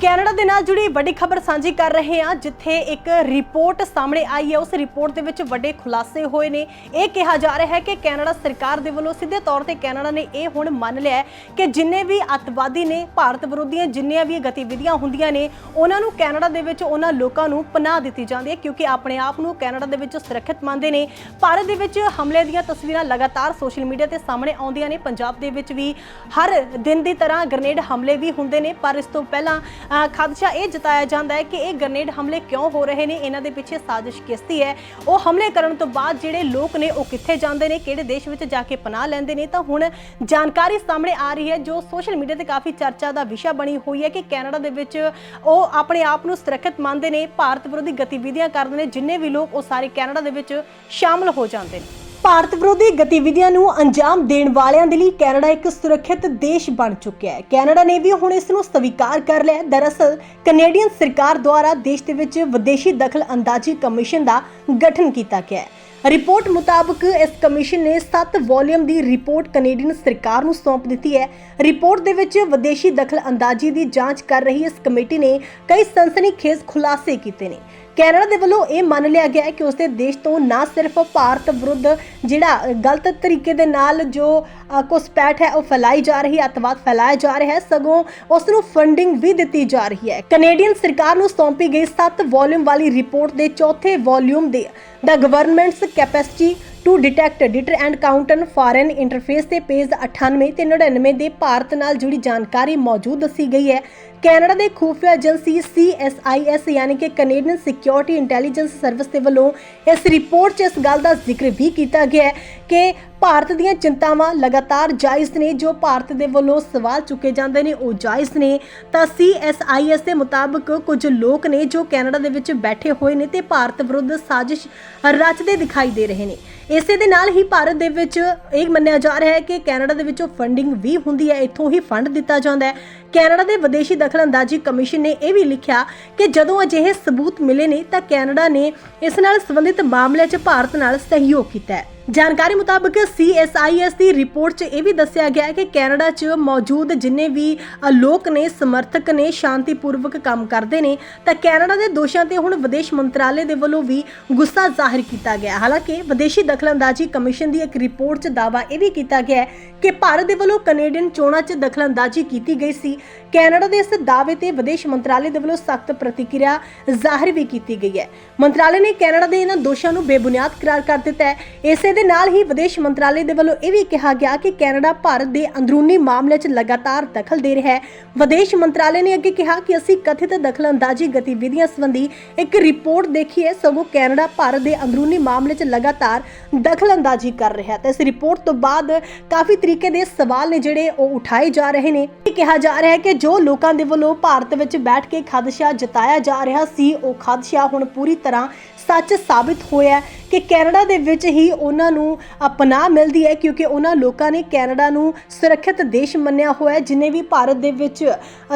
Canada ਦੇ ਨਾਲ ਜੁੜੀ ਵੱਡੀ ਖਬਰ ਸਾਂਝੀ ਕਰ ਰਹੇ ਹਾਂ, ਜਿੱਥੇ ਇੱਕ ਰਿਪੋਰਟ ਸਾਹਮਣੇ ਆਈ ਹੈ। ਉਸ ਰਿਪੋਰਟ ਦੇ ਵਿੱਚ ਵੱਡੇ ਖੁਲਾਸੇ ਹੋਏ ਨੇ। ਇਹ ਕਿਹਾ ਜਾ ਰਿਹਾ ਹੈ ਕਿ ਕੈਨੇਡਾ ਸਰਕਾਰ ਦੇ ਵੱਲੋਂ ਸਿੱਧੇ ਤੌਰ ਤੇ ਕੈਨੇਡਾ ਨੇ ਇਹ ਹੁਣ ਮੰਨ ਲਿਆ ਹੈ ਕਿ ਜਿੰਨੇ ਵੀ ਅੱਤਵਾਦੀ ਨੇ, ਭਾਰਤ ਵਿਰੋਧੀਆਂ ਜਿੰਨੀਆਂ ਵੀ ਗਤੀਵਿਧੀਆਂ ਹੁੰਦੀਆਂ ਨੇ, ਉਹਨਾਂ ਨੂੰ ਕੈਨੇਡਾ ਦੇ ਵਿੱਚ ਉਹਨਾਂ ਲੋਕਾਂ ਨੂੰ ਪਨਾਹ ਦਿੱਤੀ ਜਾਂਦੀ ਹੈ, ਕਿਉਂਕਿ ਆਪਣੇ ਆਪ ਨੂੰ ਕੈਨੇਡਾ ਦੇ ਵਿੱਚ ਸੁਰੱਖਿਅਤ ਮੰਨਦੇ ਨੇ। ਭਾਰਤ ਦੇ ਵਿੱਚ ਹਮਲੇ ਦੀਆਂ ਤਸਵੀਰਾਂ ਲਗਾਤਾਰ ਸੋਸ਼ਲ ਮੀਡੀਆ ਤੇ ਸਾਹਮਣੇ ਆਉਂਦੀਆਂ ਨੇ। ਪੰਜਾਬ ਦੇ ਵਿੱਚ ਵੀ ਹਰ ਦਿਨ ਦੀ ਤਰ੍ਹਾਂ ਗ੍ਰਨੇਡ ਹਮਲੇ ਵੀ ਹੁੰਦੇ ਨੇ, ਪਰ ਇਸ ਤੋਂ ਪਹਿਲਾਂ ਖਦਸ਼ਾ ਇਹ ਜਤਾਇਆ ਜਾਂਦਾ ਹੈ ਕਿ ਇਹ ਗ੍ਰਨੇਡ ਹਮਲੇ ਕਿਉਂ ਹੋ ਰਹੇ ਨੇ? ਇਹਨਾਂ ਦੇ ਪਿੱਛੇ ਸਾਜ਼ਿਸ਼ ਕਿਸਦੀ ਹੈ? ਉਹ ਹਮਲੇ ਕਰਨ ਤੋਂ ਬਾਅਦ ਜਿਹੜੇ ਲੋਕ ਨੇ, ਉਹ ਕਿੱਥੇ ਜਾਂਦੇ ਨੇ? ਕਿਹੜੇ ਦੇਸ਼ ਵਿੱਚ ਜਾ ਕੇ ਪਨਾਹ ਲੈਂਦੇ ਨੇ? ਤਾਂ ਹੁਣ ਜਾਣਕਾਰੀ ਸਾਹਮਣੇ ਆ ਰਹੀ ਹੈ, ਜੋ ਸੋਸ਼ਲ ਮੀਡੀਆ ਤੇ ਕਾਫੀ ਚਰਚਾ ਦਾ ਵਿਸ਼ਾ ਬਣੀ ਹੋਈ ਹੈ ਕਿ ਕੈਨੇਡਾ ਦੇ ਵਿੱਚ ਉਹ ਆਪਣੇ ਆਪ ਨੂੰ ਸੁਰੱਖਿਅਤ ਮੰਨਦੇ ਨੇ, ਭਾਰਤ ਵਿਰੋਧੀ ਗਤੀਵਿਧੀਆਂ ਕਰਦੇ ਨੇ, ਜਿੰਨੇ ਵੀ ਲੋਕ ਉਹ ਸਾਰੇ ਕੈਨੇਡਾ ਦੇ ਵਿੱਚ ਸ਼ਾਮਲ ਹੋ ਜਾਂਦੇ ਨੇ। ਭਾਰਤ ਵਿਰੋਧੀ ਗਤੀਵਿਧੀਆਂ ਨੂੰ ਅੰਜਾਮ ਦੇਣ ਵਾਲਿਆਂ ਦੇ ਲਈ ਕੈਨੇਡਾ ਇੱਕ ਸੁਰੱਖਿਅਤ ਦੇਸ਼ ਬਣ ਚੁੱਕਿਆ ਹੈ। ਕੈਨੇਡਾ ਨੇ ਵੀ ਹੁਣ ਇਸ ਨੂੰ ਸਵੀਕਾਰ ਕਰ ਲਿਆ ਦਰਅਸਲ, ਕੈਨੇਡੀਅਨ ਸਰਕਾਰ ਦੁਆਰਾ ਦੇਸ਼ ਦੇ ਵਿੱਚ ਵਿਦੇਸ਼ੀ ਦਖਲ ਅੰਦਾਜ਼ੀ ਕਮਿਸ਼ਨ ਦਾ ਗਠਨ ਕੀਤਾ ਗਿਆ ਹੈ। ਰਿਪੋਰਟ ਮੁਤਾਬਕ, ਇਸ ਕਮਿਸ਼ਨ ਨੇ 7 ਵੋਲੀਅਮ ਦੀ ਰਿਪੋਰਟ ਕੈਨੇਡੀਅਨ ਸਰਕਾਰ ਨੂੰ ਸੌਂਪ ਦਿੱਤੀ ਹੈ। ਰਿਪੋਰਟ ਦੇ ਵਿੱਚ ਵਿਦੇਸ਼ੀ ਦਖਲ ਅੰਦਾਜ਼ੀ ਦੀ ਜਾਂਚ ਕਰ ਰਹੀ ਇਸ ਕਮੇਟੀ ਨੇ ਕਈ ਸਨਸਨੀਖੇਜ਼ ਖੁਲਾਸੇ ਕੀਤੇ ਨੇ। ਕੈਨੇਡਾ ਦੇ ਵੱਲੋਂ ਇਹ ਮੰਨ ਲਿਆ ਗਿਆ ਹੈ ਕਿ ਉਸਦੇ ਦੇਸ਼ ਤੋਂ ਨਾ ਸਿਰਫ ਭਾਰਤ ਵਿਰੁੱਧ ਜਿਹੜਾ ਗਲਤ ਤਰੀਕੇ ਦੇ ਨਾਲ ਜੋ ਅ, ਘੁਸਪੈਠ ਹੈ ਉਹ ਫੈਲਾਈ ਜਾ ਰਹੀ ਹੈ ਅਤਵਾਦ ਫੈਲਾਇਆ ਜਾ ਰਿਹਾ ਹੈ ਸਗੋਂ ਉਸ ਨੂੰ ਫੰਡਿੰਗ ਵੀ ਦਿੱਤੀ ਜਾ ਰਹੀ ਹੈ। ਕੈਨੇਡੀਅਨ ਸਰਕਾਰ ਨੂੰ ਸੌਂਪੀ ਗਈ 7 ਵੋਲਿਊਮ ਵਾਲੀ ਰਿਪੋਰਟ ਦੇ ਚੌਥੇ ਵੋਲਿਊਮ ਦੇ ਦਾ governments capacity to detect deter and counter foreign interface ਤੇ ਪੇਜ 98 ਤੇ 99 ਦੇ ਭਾਰਤ ਨਾਲ ਜੁੜੀ ਜਾਣਕਾਰੀ ਮੌਜੂਦ ਦੱਸੀ ਗਈ ਹੈ। ਕੈਨੇਡਾ ਦੇ ਖੂਫੀਆ ਏਜੰਸੀ CSIS ਯਾਨੀ ਕਿ ਕੈਨੇਡੀਅਨ ਸਿਕਿਉਰਿਟੀ ਇੰਟੈਲੀਜੈਂਸ ਸਰਵਿਸ ਦੇ ਵੱਲੋਂ ਇਸ ਰਿਪੋਰਟ 'ਚ ਇਸ ਗੱਲ ਦਾ ਜ਼ਿਕਰ ਵੀ ਕੀਤਾ ਗਿਆ ਹੈ ਕਿ ਭਾਰਤ ਦੀਆਂ ਚਿੰਤਾਵਾਂ ਲਗਾਤਾਰ ਜਾਇਜ਼ ਨੇ, ਜੋ ਭਾਰਤ ਦੇ ਵੱਲੋਂ ਸਵਾਲ ਚੁੱਕੇ ਜਾਂਦੇ ਨੇ, ਉਹ ਜਾਇਜ਼ ਨੇ। ਤਾਂ CSIS ਦੇ ਮੁਤਾਬਕ ਕੁਝ ਲੋਕ ਨੇ, ਜੋ ਕੈਨੇਡਾ ਦੇ ਵਿੱਚ ਬੈਠੇ ਹੋਏ ਨੇ ਤੇ ਭਾਰਤ ਵਿਰੁੱਧ ਸਾਜ਼ਿਸ਼ ਰਚਦੇ ਦਿਖਾਈ ਦੇ ਰਹੇ ਨੇ। ਇਸੇ ਦੇ ਨਾਲ ਹੀ ਭਾਰਤ ਦੇ ਵਿੱਚ ਇਹ ਮੰਨਿਆ ਜਾ ਰਿਹਾ ਹੈ ਕਿ ਕੈਨੇਡਾ ਦੇ ਵਿੱਚੋਂ ਫੰਡਿੰਗ ਵੀ ਹੁੰਦੀ ਹੈ, ਇੱਥੋਂ ਹੀ ਫੰਡ ਦਿੱਤਾ ਜਾਂਦਾ ਹੈ। ਕੈਨੇਡਾ ਦੇ ਵਿਦੇਸ਼ੀ ਦਖਲਅੰਦਾਜ਼ੀ ਕਮਿਸ਼ਨ ਨੇ ਇਹ ਵੀ ਲਿਖਿਆ ਕਿ ਜਦੋਂ ਅਜਿਹੇ ਸਬੂਤ ਮਿਲੇ ਨੇ, ਤਾਂ ਕੈਨੇਡਾ ਨੇ ਇਸ ਨਾਲ ਸੰਬੰਧਿਤ ਮਾਮਲਿਆਂ 'ਚ ਭਾਰਤ ਨਾਲ ਸਹਿਯੋਗ ਕੀਤਾ ਹੈ। ਜਾਣਕਾਰੀ ਮੁਤਾਬਕ CSIS ਦੀ ਰਿਪੋਰਟ 'ਚ ਇਹ ਵੀ ਦੱਸਿਆ ਗਿਆ ਹੈ ਕਿ ਕੈਨੇਡਾ 'ਚ ਮੌਜੂਦ ਜਿੰਨੇ ਵੀ ਲੋਕ ਨੇ, ਸਮਰਥਕ ਨੇ, ਸ਼ਾਂਤੀਪੂਰਵਕ ਕੰਮ ਕਰਦੇ ਨੇ, ਤਾਂ ਕੈਨੇਡਾ ਦੇ ਦੋਸ਼ਾਂ ਤੇ ਹੁਣ ਵਿਦੇਸ਼ ਮੰਤਰਾਲੇ ਦੇ ਵੱਲੋਂ ਵੀ ਗੁੱਸਾ ਜ਼ਾਹਿਰ ਕੀਤਾ ਗਿਆ ਹਾਲਾਂਕਿ ਵਿਦੇਸ਼ੀ ਦਖਲਅੰਦਾਜ਼ੀ ਕਮਿਸ਼ਨ ਦੀ ਇੱਕ ਰਿਪੋਰਟ 'ਚ ਦਾਅਵਾ ਇਹ ਵੀ ਕੀਤਾ ਗਿਆ ਹੈ ਕਿ ਭਾਰਤ ਦੇ ਵੱਲੋਂ ਕੈਨੇਡੀਅਨ ਚੋਣਾਂ 'ਚ ਦਖਲਅੰਦਾਜ਼ੀ ਕੀਤੀ ਗਈ ਸੀ ਕੈਨੇਡਾ ਦੇ ਇਸ ਦਾਅਵੇ ਤੇ ਵਿਦੇਸ਼ ਮੰਤਰਾਲੇ ਦੇ ਵੱਲੋਂ ਸਖਤ ਪ੍ਰਤੀਕਿਰਿਆ ਜ਼ਾਹਿਰ ਵੀ ਕੀਤੀ ਗਈ ਹੈ। ਮੰਤਰਾਲੇ ਨੇ ਕੈਨੇਡਾ ਦੇ ਇਹਨਾਂ ਦੋਸ਼ਾਂ ਨੂੰ ਬੇਬੁਨਿਆਦ ਕਰਾਰ ਕਰ ਦਿੱਤਾ ਹੈ। ਇਸੇ ਦੇ ਨਾਲ ਹੀ ਵਿਦੇਸ਼ ਮੰਤਰਾਲੇ ਦੇ ਵੱਲੋਂ ਇਹ ਵੀ ਕਿਹਾ ਗਿਆ ਕਿ ਕੈਨੇਡਾ ਭਾਰਤ ਦੇ ਅੰਦਰੂਨੀ ਮਾਮਲਿਆਂ 'ਚ ਲਗਾਤਾਰ ਦਖਲ ਦੇ ਰਿਹਾ ਹੈ। ਵਿਦੇਸ਼ ਮੰਤਰਾਲੇ ਨੇ ਅੱਗੇ ਕਿਹਾ ਕਿ ਅਸੀਂ ਕਥਿਤ ਦਖਲਅੰਦਾਜ਼ੀ ਗਤੀਵਿਧੀਆਂ ਸੰਬੰਧੀ ਇੱਕ ਰਿਪੋਰਟ ਦੇਖੀ ਹੈ, ਸਗੋਂ ਕੈਨੇਡਾ ਭਾਰਤ ਦੇ ਅੰਦਰੂਨੀ ਮਾਮਲੇ 'ਚ ਲਗਾਤਾਰ ਦਖਲਅੰਦਾਜ਼ੀ ਕਰ ਰਿਹਾ ਹੈ। ਤੇ ਇਸ ਰਿਪੋਰਟ ਤੋਂ ਬਾਅਦ ਕਾਫੀ ਤਰੀਕੇ ਦੇ ਸਵਾਲ ਨੇ ਜਿਹੜੇ ਉਹ ਉਠਾਏ ਜਾ ਰਹੇ ਨੇ। ਕਿਹਾ ਜਾ ਰਿਹਾ ਹੈ ਕਿ ਜੋ ਲੋਕਾਂ ਦੇ ਵੱਲੋਂ ਭਾਰਤ ਵਿੱਚ ਬੈਠ ਕੇ ਖਦਸ਼ਾ ਜਤਾਇਆ ਜਾ ਰਿਹਾ ਸੀ, ਉਹ ਖਦਸ਼ਾ ਹੁਣ ਪੂਰੀ ਤਰ੍ਹਾਂ ਸੱਚ ਸਾਬਿਤ ਹੋਇਆ ਕਿ ਕੈਨੇਡਾ ਦੇ ਵਿੱਚ ਹੀ ਉਹਨਾਂ ਨੂੰ ਪਨਾਹ ਮਿਲਦੀ ਹੈ, ਕਿਉਂਕਿ ਉਹਨਾਂ ਲੋਕਾਂ ਨੇ ਕੈਨੇਡਾ ਨੂੰ ਸੁਰੱਖਿਅਤ ਦੇਸ਼ ਮੰਨਿਆ ਹੋਇਆ ਹੈ, ਜਿਨੇ ਵੀ ਭਾਰਤ ਦੇ ਵਿੱਚ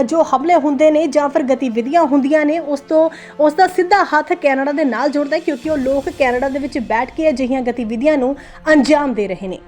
ਜੋ ਹਮਲੇ ਹੁੰਦੇ ਨੇ ਜਾਂ ਫਿਰ ਗਤੀਵਿਧੀਆਂ ਹੁੰਦੀਆਂ ਨੇ, ਉਸ ਤੋਂ, ਉਸ ਦਾ ਸਿੱਧਾ ਹੱਥ ਕੈਨੇਡਾ ਦੇ ਨਾਲ ਜੁੜਦਾ ਹੈ, ਕਿਉਂਕਿ ਉਹ ਲੋਕ ਕੈਨੇਡਾ ਦੇ ਵਿੱਚ ਬੈਠ ਕੇ ਅਜਿਹੀਆਂ ਗਤੀਵਿਧੀਆਂ ਨੂੰ ਅੰਜਾਮ ਦੇ ਰਹੇ ਨੇ।